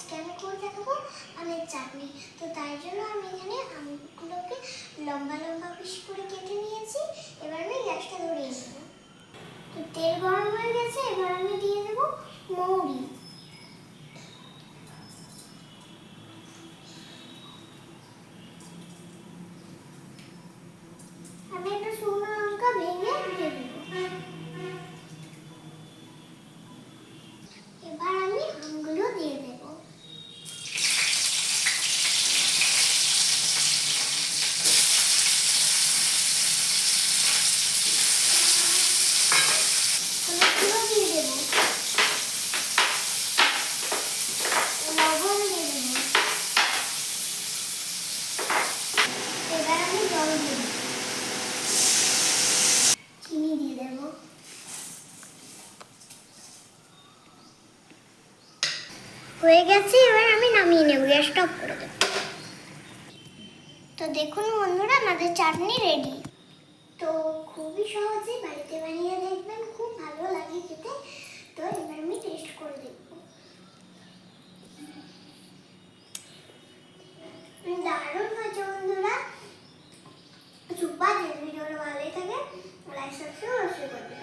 আজকে আমি করে দেখাবো আমের চাটনি। তো তাই জন্য আমি এখানে আমগুলোকে লম্বা লম্বা পিস করে কেটে নিয়েছি। এবার আমি গ্যাসটা ধরিয়ে নেব। তো তেল গরম হয়ে গেছে, এবার আমি দিয়ে দেবো মৌরি। আমি একটা শুকনো লঙ্কা ভেঙে হয়ে গেছে, এবার আমি নামিয়ে নেব গ্যাসটা অফ করে দেব। তো দেখুন বন্ধুরা, আমাদের চাটনি রেডি তো খুবই সহজে বাড়িতে বানিয়ে দেখবেন, খুব ভালো লাগে খেতে। তো এবার আমি টেস্ট করে দেখব। দারুণ হয়েছে বন্ধুরা। সুপার, যদি ভিডিওটা ভালোই থাকে লাইক সাবস্ক্রাইব অবশ্যই করবেন।